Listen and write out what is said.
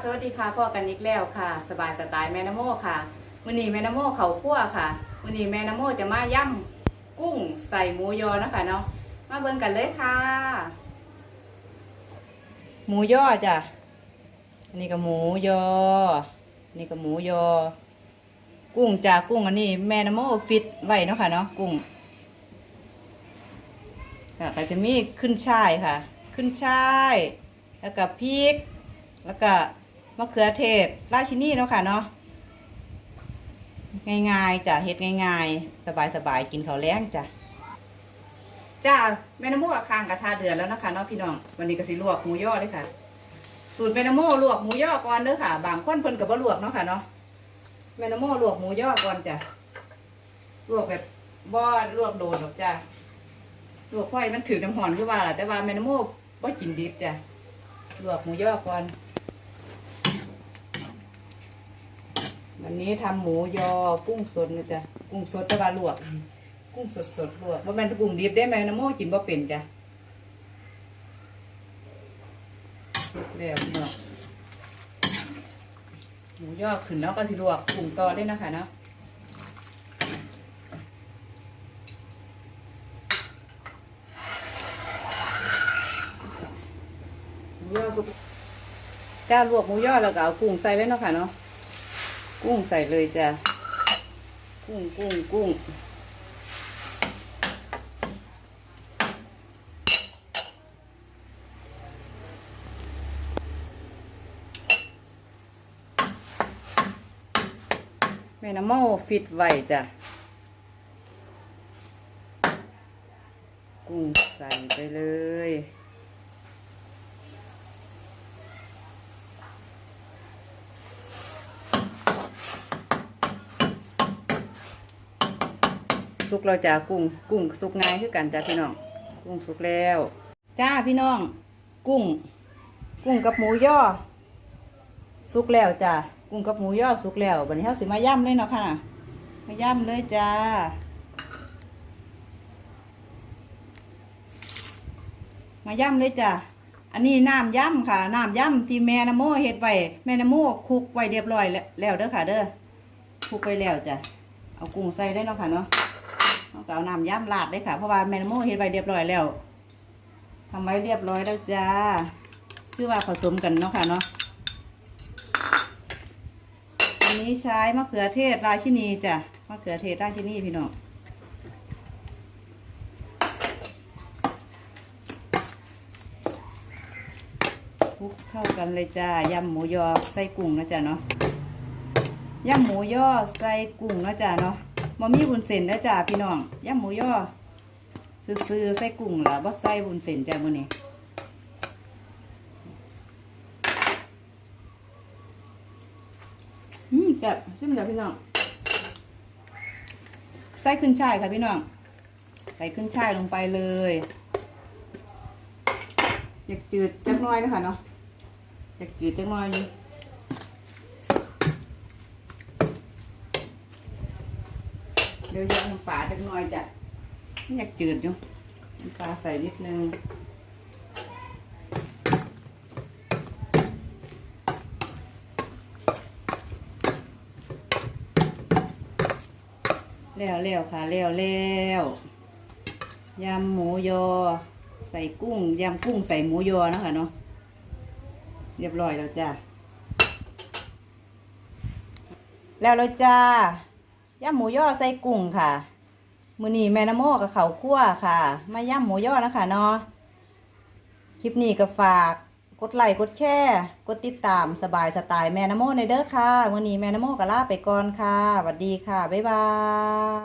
สวัสดีค่ะพ่อกันอีกแล้วค่ะ สบายสไตล์แม่นโมค่ะวันนี้แม่นโมเขาคั่วค่ะวันนี้แม่นโมจะมาย่ำกุ้งใส่หมูยอนะคะเนาะมาเบิ่งกันเลยค่ะ หมูยอจ้ะอันนี้ก็หมูยอนนี้ก็หมูยอ กุ้งจ้ะกุ้งอันนี้แม่นโมฟิตไว้เนาะค่ะเนาะกุ้งค่ะก็จะมีขึ้นช่ายค่ะ ขึ้นช่าย แล้วก็พริกแล้วก็ มะเขือเทศราชินีเนาะค่ะเนาะง่ายๆจ้ะเฮ็ดง่ายๆ สบายๆ กินข้าวแล้งจ้ะจ้าแม่น้ำโมกับคางกระทาเดือดแล้วนะคะเนาะพี่น้องวันนี้ก็สิลวกหมูย่อเลยค่ะ สูตรแม่น้ำโมลวกหมูย่อก่อนเด้อค่ะ บางคนเพิ่นก็บ่ลวกเนาะค่ะเนาะแม่น้ำโมลวกหมูย่อก่อนจ้ะลวกแบบบ่ลวกโดนหรอกจ้ะลวกไฟมันถือน้ำหอนคือว่าล่ะแต่ว่าแม่น้ำโมบ่กินดิบจ้ะลวกหมูย่อก่อน วันนี้ทำหมูยอกุ้งสดนะจ๊ะกุ้งสดตะวันลวก กุ้งสดสดลวกว่าแม่นกุ้งดิบได้ไหมนะโมกินบ่เป็นจ้ะแล้วเนาะหมูยอขึ้นแล้วก็สิลวกกุ้งต่อได้นะคะเนาะหมูยอสุกจ้าลวกหมูยอแล้วก็เอากุ้งใส่เลยเนาะค่ะเนาะ กุ้งใส่เลยจ้ะ กุ้งกุ้งกุ้งแม่น้ำม่ฟิตไว้จ้ะ กุ้งใส่ไปเลย สุกเราจะกุ้งกุ้งสุกง่ายคือกันจ้ะพี่น้อง กุ้งสุกแล้ว จ้าพี่น้อง กุ้ง กุ้งกับหมูย่อ สุกแล้วจ้ะกุ้งกับหมูย่อสุกแล้ววันนี้เราสิมาย่ำเลยเนาะค่ะมาย่ำเลยจ้ามาย่ำเลยจ้ะ อันนี้น้ำย่ำค่ะ น้ำย่ำที่แม่นโมเฮ็ดไว้แม่นโมคลุกไว้เรียบร้อยแล้วเด้อค่ะ เด้อคลุกไว้แล้วจ้ะ เอากุ้งใส่ได้เนาะค่ะเนาะ เราก็เอาน้ำย่ำลาดเลยค่ะ เพราะว่าแมนโมเฮ็ดไว้เรียบร้อยแล้วทำไว้เรียบร้อยแล้วจ้า คือว่าผสมกันเนาะค่ะเนาะอันนี้ใช้มะเขือเทศราชินีจ้ะ มะเขือเทศราชินีพี่น้องคลุกเข้ากันเลยจ้ายำหมูยอใส่กุ้งนะจ๊ะเนาะยำหมูยอใส่กุ้งนะจ๊ะเนาะ บ่มีบุญเส้นนะจ๊ะพี่น้องย่ำหมูย่อซื้อๆใส่กุ้งล่ะบ่ใส่บุญเส้นจ้ะมื้อนี้อืมแซ่บชิมจ้ะพี่น้องใส่ขึ้นช่ายค่ะพี่น้องใส่ขึ้นช่ายลงไปเลยอยากจืดจักน้อยนะคะเนาะอยากจืดจักน้อยอยู่ เดี๋ยวจะน้ำปลาจักหน่อยจ้ะอยากจืดอยู่น้ำปลาใส่นิดนึงแล้วแล้วค่ะแล้วแล้วยำหมูยอ ใส่กุ้งยำกุ้งใส่หมูยอนะคะเนาะเรียบร้อยแล้วจ้ะแล้วแล้วจ้า ย่ำหมูย่อใส่กุ้งค่ะ มือนี้แม่น้ำโมกับเขาคั่วค่ะ มาย่ำหมูย่อนะคะเนาะคลิปนี้ก็ฝากกดไลค์กดแชร์กดติดตามสบายสไตล์แม่น้ำโมในเด้อค่ะ มือนี้แม่น้ำโมกับลาไปก่อนค่ะสวัสดีค่ะ บ๊ายบาย